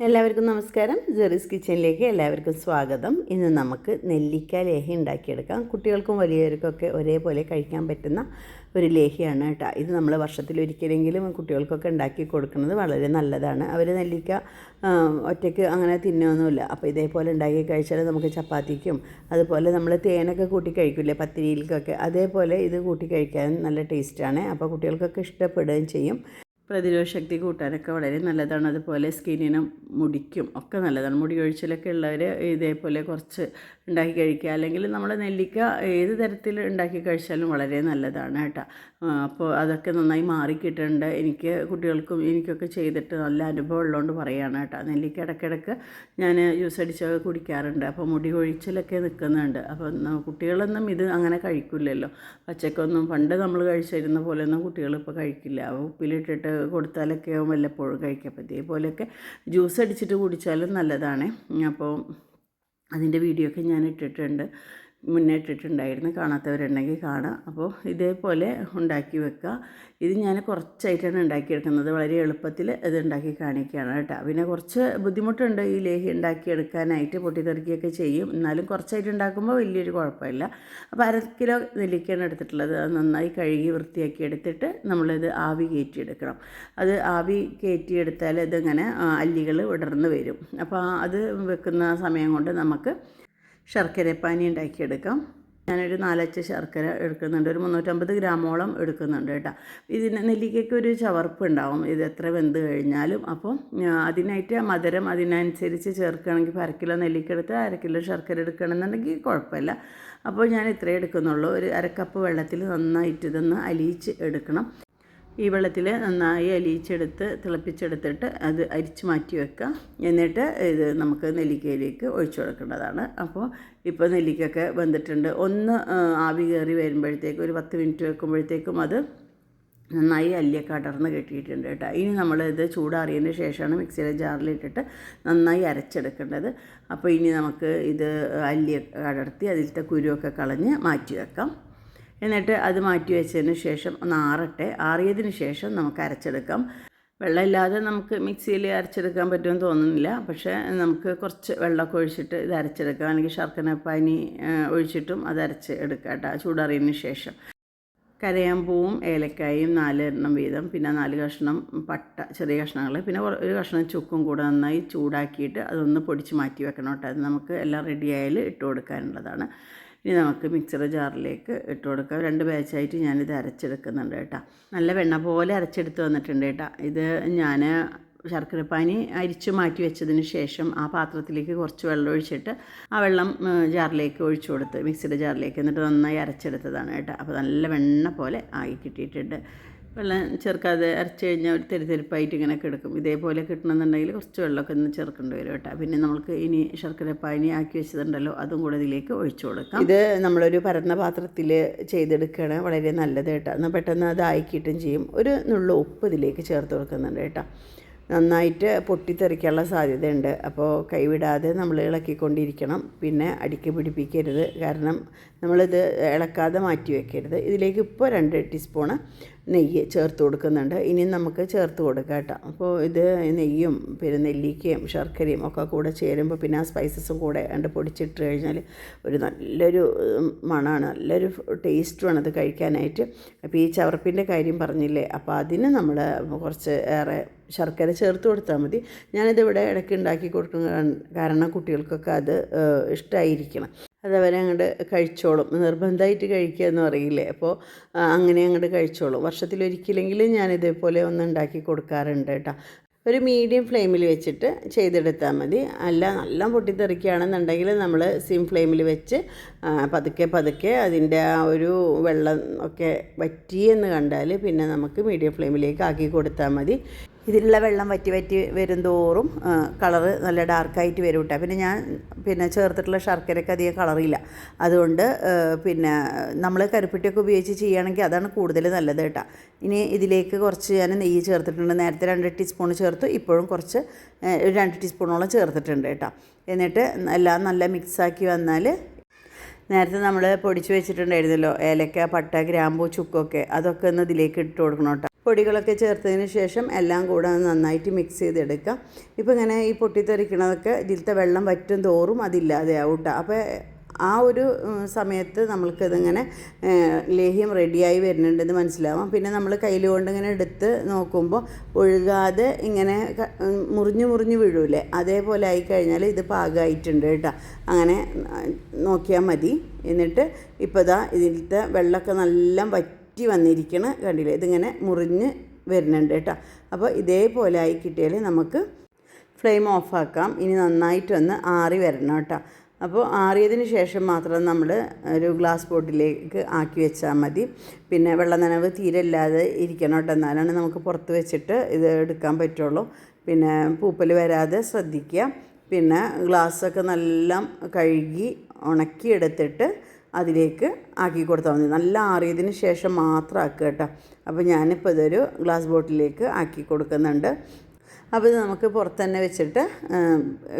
എല്ലാവർക്കും നമസ്കാരം. ജെറീസ് കിച്ചണിലേക്ക് എല്ലാവർക്കും സ്വാഗതം. ഇന്ന് നമുക്ക് നെല്ലിക്ക ലേഹി ഉണ്ടാക്കിയെടുക്കാം. കുട്ടികൾക്കും വലിയവർക്കൊക്കെ ഒരേപോലെ കഴിക്കാൻ പറ്റുന്ന ഒരു ലേഹിയാണ് കേട്ടോ. ഇത് നമ്മൾ വർഷത്തിലൊരിക്കലെങ്കിലും കുട്ടികൾക്കൊക്കെ ഉണ്ടാക്കി കൊടുക്കുന്നത് വളരെ നല്ലതാണ്. അവർ നെല്ലിക്ക ഒറ്റയ്ക്ക് അങ്ങനെ തിന്നൊന്നുമില്ല അപ്പോൾ ഇതേപോലെ ഉണ്ടാക്കി കഴിച്ചാൽ നമുക്ക് ചപ്പാത്തിക്കും അതുപോലെ നമ്മൾ തേനൊക്കെ കൂട്ടി കഴിക്കില്ലേ പത്തിരിയിലേക്കൊക്കെ അതേപോലെ ഇത് കൂട്ടി കഴിക്കാൻ നല്ല ടേസ്റ്റാണ് അപ്പോൾ കുട്ടികൾക്കൊക്കെ ഇഷ്ടപ്പെടുകയും ചെയ്യും. പ്രതിരോധ ശക്തി കൂട്ടാനൊക്കെ വളരെ നല്ലതാണ്. അതുപോലെ സ്കിന്നിനും മുടിക്കും ഒക്കെ നല്ലതാണ്. മുടി കൊഴിച്ചിലൊക്കെ ഉള്ളവർ ഇതേപോലെ കുറച്ച് ഉണ്ടാക്കി കഴിക്കുക. അല്ലെങ്കിൽ നമ്മൾ നെല്ലിക്ക ഏത് തരത്തിൽ ഉണ്ടാക്കി കഴിച്ചാലും വളരെ നല്ലതാണ് കേട്ടോ. അപ്പോൾ അതൊക്കെ നന്നായി മാറിക്കിട്ടുണ്ട്. എനിക്ക് കുട്ടികൾക്കും എനിക്കൊക്കെ ചെയ്തിട്ട് നല്ല അനുഭവം ഉള്ളതുകൊണ്ട് പറയുകയാണ് കേട്ടോ. നെല്ലിക്ക ഇടയ്ക്കിടയ്ക്ക് ഞാൻ ജ്യൂസ് അടിച്ചൊക്കെ കുടിക്കാറുണ്ട്. അപ്പോൾ മുടി ഒഴിച്ചിലൊക്കെ നിൽക്കുന്നുണ്ട്. അപ്പോൾ കുട്ടികളൊന്നും ഇത് അങ്ങനെ കഴിക്കില്ലല്ലോ. പച്ചക്കൊന്നും പണ്ട് നമ്മൾ കഴിച്ചിരുന്ന പോലെയൊന്നും കുട്ടികൾ ഇപ്പോൾ കഴിക്കില്ല. ഉപ്പിലിട്ടിട്ട് കൊടുത്താലൊക്കെ ആവും വല്ലപ്പോഴും കഴിക്കാൻ അപ്പോൾ ഇതേപോലെയൊക്കെ ജ്യൂസ് അടിച്ചിട്ട് കുടിച്ചാലും നല്ലതാണ്. അപ്പോൾ അതിന്റെ വീഡിയോ ഒക്കെ ഞാൻ ഇട്ടിട്ടുണ്ട്. മുന്നേ ഇട്ടിട്ടുണ്ടായിരുന്നു കാണാത്തവരുണ്ടെങ്കിൽ കാണാം. അപ്പോൾ ഇതേപോലെ ഉണ്ടാക്കി വെക്കുക. ഇത് ഞാൻ കുറച്ചായിട്ടാണ് ഉണ്ടാക്കിയെടുക്കുന്നത്. വളരെ എളുപ്പത്തിൽ ഇത് ഉണ്ടാക്കി കാണിക്കുകയാണ് കേട്ടോ. പിന്നെ കുറച്ച് ബുദ്ധിമുട്ടുണ്ട് ഈ ലേഹി ഉണ്ടാക്കിയെടുക്കാനായിട്ട്. പൊട്ടിത്തെറിക്കുകയൊക്കെ ചെയ്യും. എന്നാലും കുറച്ചായിട്ട് ഉണ്ടാക്കുമ്പോൾ വലിയൊരു കുഴപ്പമില്ല. അപ്പോൾ അര കിലോ നെല്ലിക്കയാണ് എടുത്തിട്ടുള്ളത്. അത് നന്നായി കഴുകി വൃത്തിയാക്കി എടുത്തിട്ട് നമ്മളിത് ആവി കയറ്റിയെടുക്കണം. അത് ആവി കയറ്റിയെടുത്താൽ ഇതിങ്ങനെ അല്ലികൾ വിടർന്ന് വരും. അപ്പോൾ അത് വെക്കുന്ന സമയം കൊണ്ട് നമുക്ക് ശർക്കരപ്പാനി ഉണ്ടാക്കിയെടുക്കാം. ഞാനൊരു നാലച്ച് ശർക്കര എടുക്കുന്നുണ്ട്. ഒരു മുന്നൂറ്റമ്പത് ഗ്രാമോളം എടുക്കുന്നുണ്ട് കേട്ടോ. ഇതിന് നെല്ലിക്കയ്ക്ക് ഒരു ചവർപ്പ് ഉണ്ടാവും. ഇത് എത്ര വെന്ത് കഴിഞ്ഞാലും. അപ്പോൾ അതിനായിട്ട് മധുരം അതിനനുസരിച്ച് ചേർക്കുകയാണെങ്കിൽ അര കിലോ നെല്ലിക്ക എടുത്ത് അര കിലോ ശർക്കര എടുക്കണമെന്നുണ്ടെങ്കിൽ കുഴപ്പമില്ല. അപ്പോൾ ഞാൻ ഇത്രയേ എടുക്കുന്നുള്ളൂ. ഒരു അരക്കപ്പ് കപ്പ് വെള്ളത്തിൽ നന്നായിട്ട് ഇതൊന്ന് അലിയിച്ച് എടുക്കണം. ഈ വെള്ളത്തിൽ നന്നായി അലിയിച്ചെടുത്ത് തിളപ്പിച്ചെടുത്തിട്ട് അത് അരിച്ച് മാറ്റി വെക്കുക. എന്നിട്ട് ഇത് നമുക്ക് നെല്ലിക്കയിലേക്ക് ഒഴിച്ചു കൊടുക്കേണ്ടതാണ്. അപ്പോൾ ഇപ്പോൾ നെല്ലിക്കൊക്കെ വെന്തിട്ടുണ്ട്. ഒന്ന് ആവി കയറി വരുമ്പോഴത്തേക്കും ഒരു പത്ത് മിനിറ്റ് വെക്കുമ്പോഴത്തേക്കും അത് നന്നായി അല്ലിയൊക്കെ അടർന്ന് കെട്ടിയിട്ടുണ്ട് കേട്ടോ. ഇനി നമ്മളിത് ചൂടാറിയതിന് ശേഷമാണ് മിക്സിയിലെ ജാറിലിട്ടിട്ട് നന്നായി അരച്ചെടുക്കേണ്ടത്. അപ്പോൾ ഇനി നമുക്ക് ഇത് അല്ലിയൊക്കെ അടർത്തി അതിലത്തെ കുരുവൊക്കെ കളഞ്ഞ് മാറ്റി വെക്കാം. എന്നിട്ട് അത് മാറ്റി വെച്ചതിന് ശേഷം ഒന്ന് ആറട്ടെ. ആറിയതിന് ശേഷം നമുക്ക് അരച്ചെടുക്കാം. വെള്ളമില്ലാതെ നമുക്ക് മിക്സിയിൽ അരച്ചെടുക്കാൻ പറ്റുമെന്ന് തോന്നുന്നില്ല. പക്ഷേ നമുക്ക് കുറച്ച് വെള്ളമൊക്കെ ഒഴിച്ചിട്ട് ഇത് അരച്ചെടുക്കാം. അല്ലെങ്കിൽ ശർക്കര പനി ഒഴിച്ചിട്ടും അത് അരച്ച് എടുക്കാം കേട്ടോ ചൂടറിയതിന് ശേഷം. കരയാമ്പൂവും ഏലക്കായും നാല് എണ്ണം വീതം. പിന്നെ നാല് കഷ്ണം പട്ട ചെറിയ കഷ്ണങ്ങൾ. പിന്നെ ഒരു കഷ്ണം ചുക്കും കൂടെ നന്നായി ചൂടാക്കിയിട്ട് അതൊന്ന് പൊടിച്ച് മാറ്റി വെക്കണം കേട്ടോ. അത് നമുക്ക് എല്ലാം റെഡി ആയാൽ ഇട്ട് കൊടുക്കാനുള്ളതാണ്. ഇനി നമുക്ക് മിക്സർ ജാറിലേക്ക് ഇട്ട് കൊടുക്കാം. രണ്ട് ബാച്ചായിട്ട് ഞാനിത് അരച്ചെടുക്കുന്നുണ്ട് കേട്ടോ. നല്ല വെണ്ണ പോലെ അരച്ചെടുത്ത് വന്നിട്ടുണ്ട് കേട്ടോ. ഇത് ഞാൻ ശർക്കരപ്പാനി അരിച്ചു മാറ്റി വെച്ചതിന് ശേഷം ആ പാത്രത്തിലേക്ക് കുറച്ച് വെള്ളം ഒഴിച്ചിട്ട് ആ വെള്ളം ജാറിലേക്ക് ഒഴിച്ചു കൊടുത്ത് മിക്സിയുടെ ജാറിലേക്ക് എന്നിട്ട് നന്നായി അരച്ചെടുത്തതാണ് കേട്ടോ. അപ്പോൾ നല്ല വെണ്ണ പോലെ ആയി കിട്ടിയിട്ടുണ്ട്. വെള്ളം ചേർക്കാതെ അരച്ച് കഴിഞ്ഞാൽ ഒരു തെരുതെരുപ്പായിട്ട് ഇങ്ങനെ കിടക്കും. ഇതേപോലെ കിട്ടണമെന്നുണ്ടെങ്കിൽ കുറച്ച് വെള്ളമൊക്കെ ഒന്ന് ചേർക്കേണ്ടി വരും കേട്ടോ. പിന്നെ നമുക്ക് ഇനി ശർക്കര പാനി ആക്കി വെച്ചതുണ്ടല്ലോ അതും കൂടെ ഇതിലേക്ക് ഒഴിച്ചു കൊടുക്കാം. ഇത് നമ്മളൊരു പരന്ന പാത്രത്തിൽ ചെയ്തെടുക്കുകയാണ് വളരെ നല്ലത് കേട്ടോ. എന്നാൽ പെട്ടെന്ന് അത് ആയിക്കിട്ടും ചെയ്യും. ഒരു നുള്ള ഉപ്പ് ഇതിലേക്ക് ചേർത്ത് കൊടുക്കുന്നുണ്ട് കേട്ടോ. നന്നായിട്ട് പൊട്ടിത്തെറിക്കാനുള്ള സാധ്യതയുണ്ട്. അപ്പോൾ കൈവിടാതെ നമ്മൾ ഇളക്കിക്കൊണ്ടിരിക്കണം. പിന്നെ അടിക്ക് പിടിപ്പിക്കരുത്. കാരണം നമ്മളിത് ഇളക്കാതെ മാറ്റി വെക്കരുത്. ഇതിലേക്ക് ഇപ്പോൾ രണ്ട് ടീസ്പൂണ് നെയ്യ് ചേർത്ത് കൊടുക്കുന്നുണ്ട്. ഇനി നമുക്ക് ചേർത്ത് കൊടുക്കാം കേട്ടോ. അപ്പോൾ ഇത് നെയ്യും പിന്നെ നെല്ലിക്കയും ശർക്കരയും ഒക്കെ കൂടെ ചേരുമ്പോൾ പിന്നെ ആ സ്പൈസസും കൂടെ കണ്ട് പൊടിച്ചിട്ട് കഴിഞ്ഞാൽ ഒരു നല്ലൊരു മണമാണ്. നല്ലൊരു ടേസ്റ്റുമാണ് അത് കഴിക്കാനായിട്ട്. അപ്പോൾ ഈ ചവർപ്പിന്റെ കാര്യം പറഞ്ഞില്ലേ? അപ്പോൾ അതിന് നമ്മൾ കുറച്ച് ഏറെ ശർക്കര ചേർത്ത് കൊടുത്താൽ മതി. ഞാനിതിവിടെ ഇടയ്ക്ക് ഉണ്ടാക്കി കൊടുക്കുന്ന കാരണം കുട്ടികൾക്കൊക്കെ അത് ഇഷ്ടമായിരിക്കണം അതവരെ അങ്ങോട്ട് കഴിച്ചോളും. നിർബന്ധമായിട്ട് കഴിക്കുക എന്ന് പറയില്ലേ? അപ്പോൾ അങ്ങനെ അങ്ങോട്ട് കഴിച്ചോളും. വർഷത്തിലൊരിക്കലെങ്കിലും ഞാൻ ഇതേപോലെ ഒന്ന് ഉണ്ടാക്കി കൊടുക്കാറുണ്ട് കേട്ടോ. ഒരു മീഡിയം ഫ്ലെയിമിൽ വെച്ചിട്ട് ചെയ്തെടുത്താൽ മതി. അല്ല നല്ല പൊട്ടിത്തെറിക്കുകയാണെന്നുണ്ടെങ്കിൽ നമ്മൾ സിം ഫ്ലെയിമിൽ വെച്ച് പതുക്കെ പതുക്കെ അതിന്റെ ആ ഒരു വെള്ളം ഒക്കെ വറ്റിയെന്ന് കണ്ടാൽ പിന്നെ നമുക്ക് മീഡിയം ഫ്ലെയിമിലേക്ക് ആക്കി കൊടുത്താൽ മതി. ഇതിലുള്ള വെള്ളം വറ്റി വറ്റി വരും തോറും കളറ് നല്ല ഡാർക്കായിട്ട് വരും കേട്ടോ. പിന്നെ ഞാൻ പിന്നെ ചേർത്തിട്ടുള്ള ശർക്കരയ്ക്ക് അധികം കളറില്ല. അതുകൊണ്ട് പിന്നെ നമ്മൾ കരിപ്പെട്ടിയൊക്കെ ഉപയോഗിച്ച് ചെയ്യുകയാണെങ്കിൽ അതാണ് കൂടുതൽ നല്ലത് കേട്ടോ. ഇനി ഇതിലേക്ക് കുറച്ച് ഞാൻ നെയ്യ് ചേർത്തിട്ടുണ്ട്. നേരത്തെ രണ്ട് ടീസ്പൂൺ ചേർത്തു ഇപ്പോഴും കുറച്ച് രണ്ട് ടീസ്പൂണോളം ചേർത്തിട്ടുണ്ട് കേട്ടോ. എന്നിട്ട് എല്ലാം നല്ല മിക്സാക്കി വന്നാൽ നേരത്തെ നമ്മൾ പൊടിച്ച് വെച്ചിട്ടുണ്ടായിരുന്നല്ലോ ഏലക്ക പട്ട ഗ്രാമ്പൂ ചുക്കൊക്കെ അതൊക്കെ ഒന്ന് ഇതിലേക്ക് ഇട്ട് കൊടുക്കണം കേട്ടോ. പൊടികളൊക്കെ ചേർത്തതിന് ശേഷം എല്ലാം കൂടെ നന്നായിട്ട് മിക്സ് ചെയ്തെടുക്കാം ഇപ്പോൾ ഇങ്ങനെ ഈ പൊട്ടിത്തെറിക്കണതൊക്കെ ഇതിലത്തെ വെള്ളം വറ്റും തോറും അതില്ലാതെയാവും കേട്ടോ അപ്പോൾ ആ ഒരു സമയത്ത് നമ്മൾക്കിതിങ്ങനെ ലേഹ്യം റെഡിയായി വരുന്നുണ്ടെന്ന് മനസ്സിലാവാം. പിന്നെ നമ്മൾ കയ്യിൽ കൊണ്ട് ഇങ്ങനെ എടുത്ത് നോക്കുമ്പോൾ ഒഴുകാതെ ഇങ്ങനെ മുറിഞ്ഞു മുറിഞ്ഞു വീഴൂലേ? അതേപോലെ ആയിക്കഴിഞ്ഞാൽ ഇത് പാകമായിട്ടുണ്ട് കേട്ടോ. അങ്ങനെ നോക്കിയാൽ മതി. എന്നിട്ട് ഇപ്പോൾ ഇതാ ഇതിലത്തെ വെള്ളമൊക്കെ നല്ല വറ്റി വന്നിരിക്കണ കണ്ടില്ലേ? ഇതിങ്ങനെ മുറിഞ്ഞ് വരുന്നുണ്ട് കേട്ടോ. അപ്പോൾ ഇതേപോലെ ആയി കിട്ടിയാൽ നമുക്ക് ഫ്ലെയിം ഓഫാക്കാം ഇനി നന്നായിട്ടൊന്ന് ആറി വരണം കേട്ടോ. അപ്പോൾ ആറിയതിന് ശേഷം മാത്രം നമ്മൾ ഒരു ഗ്ലാസ് ബോട്ടിലേക്ക് ആക്കി വെച്ചാൽ മതി. പിന്നെ വെള്ളം നനവ് തീരെ ഇല്ലാതെ ഇരിക്കണം കേട്ടോ. എന്നാലാണ് നമുക്ക് പുറത്ത് വെച്ചിട്ട് ഇത് എടുക്കാൻ പറ്റുള്ളൂ. പിന്നെ പൂപ്പൽ വരാതെ ശ്രദ്ധിക്കുക. പിന്നെ ഗ്ലാസ്സൊക്കെ നല്ല കഴുകി ഉണക്കിയെടുത്തിട്ട് അതിലേക്ക് ആക്കി കൊടുത്താൽ മതി. നല്ല ആറിയതിന് ശേഷം മാത്രം ആക്കുക കേട്ടോ. അപ്പോൾ ഞാനിപ്പോൾ ഇതൊരു ഗ്ലാസ് ബോട്ടിലേക്ക് ആക്കി കൊടുക്കുന്നുണ്ട്. അപ്പോൾ ഇത് നമുക്ക് പുറത്ത് തന്നെ വെച്ചിട്ട്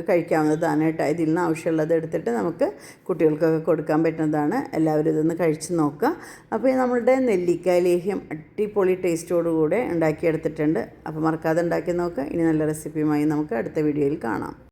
കഴിക്കാവുന്നതാണ് ഇതിൽ നിന്ന് ആവശ്യമുള്ളത് എടുത്തിട്ട് നമുക്ക് കുട്ടികൾക്കൊക്കെ കൊടുക്കാൻ പറ്റുന്നതാണ്. എല്ലാവരും ഇതൊന്ന് കഴിച്ച് നോക്കുക. അപ്പോൾ നമ്മളുടെ നെല്ലിക്ക ലേഹ്യം അടിപൊളി ടേസ്റ്റോടുകൂടെ ഉണ്ടാക്കിയെടുത്തിട്ടുണ്ട്. അപ്പോൾ മറക്കാതെ ഉണ്ടാക്കി നോക്കുക. ഇനി നല്ല റെസിപ്പിയുമായി നമുക്ക് അടുത്ത വീഡിയോയിൽ കാണാം.